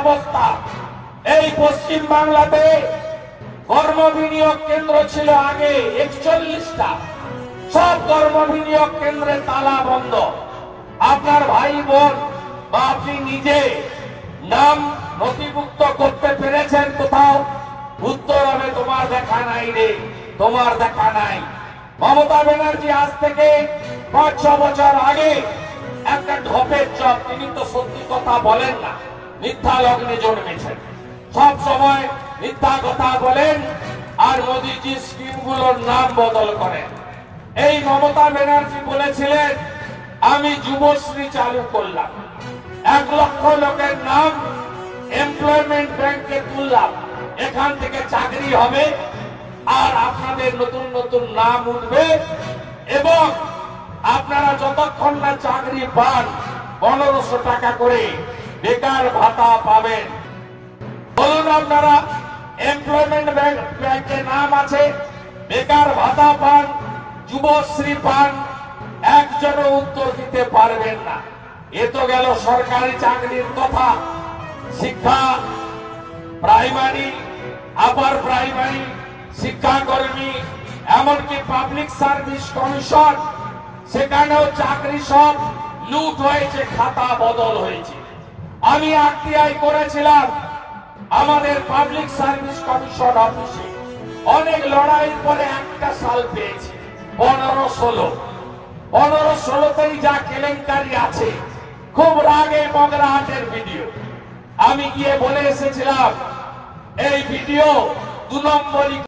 অবস্থা। এই পশ্চিম বাংলাতে কর্ম বিনিয়োগ কেন্দ্র ছিল আগে একচল্লিশটা। সব কর্ম বিনিয়োগ কেন্দ্রে তালা বন্ধ। আপনার ভাই বোন বা আপনি নিজে নাম নথিভুক্ত করতে পেরেছেন কোথাও? উত্তর হবে, তোমার দেখা নাই রে, তোমার দেখা নাই। মমতা ব্যানার্জি আজ থেকে পাঁচ ছ বছর আগে একটা ঢপের চপ, তিনি তো সত্যি কথা বলেন না। মিথ্যা লগ্নে জন্মেছেন। সব সময় মিথ্যা কথা বলেন আর মোদীজি স্কিমগুলোর নাম বদল করেন। এই মমতা ব্যানার্জি বলেছিলেন, আমি যুবশ্রী চালু করলাম। এক লক্ষ লোকের নাম এমপ্লয়মেন্ট ব্যাংকে তুললাম। এখান থেকে চাকরি হবে আর আপনাদের নতুন নতুন নাম উঠবে এবং আপনারা যতক্ষণ না চাকরি পান, পনেরোশো টাকা করে বেকার ভাতা পাবেন। বলুন আপনারা এমপ্লয়মেন্ট ব্যাংকে নাম আছে। বেকার ভাতা পান, যুবশ্রী পান, একজনও উত্তর দিতে পারবেন না। এ তো গেল সরকারি চাকরির কথা। শিক্ষা, প্রাইমারি, আপার প্রাইমারি, শিক্ষাকর্মী, এমনকি পাবলিক সার্ভিস কমিশন সেখানেও চাকরি সব লুট হয়েছে, খাতা বদল হয়েছে। আমি আরটিআই করেছিলাম। আমাদের পাবলিক সার্ভিস কমিশন অফিসে অনেক লড়াইয়ের পরে একটা সাল পেয়েছি, পনেরো ষোলো। পনেরো ষোলোতেই যা কেলেঙ্কারি আছে, খুব রাগে মগরাহাটের ভিডিও। আমি গিয়ে বলে এসেছিলাম, এই ভিডিও দু নম্বরই